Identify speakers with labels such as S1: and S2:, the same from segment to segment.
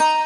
S1: you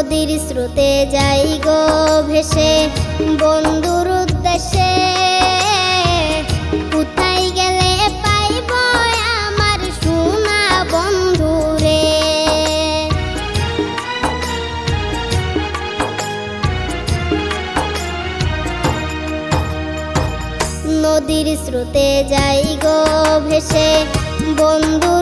S1: নদীর স্রোতে যাই গো ভেসে। বন্ধুর উদ্দেশ্যে নদীর স্রোতে যাই গো ভেসে। বন্ধু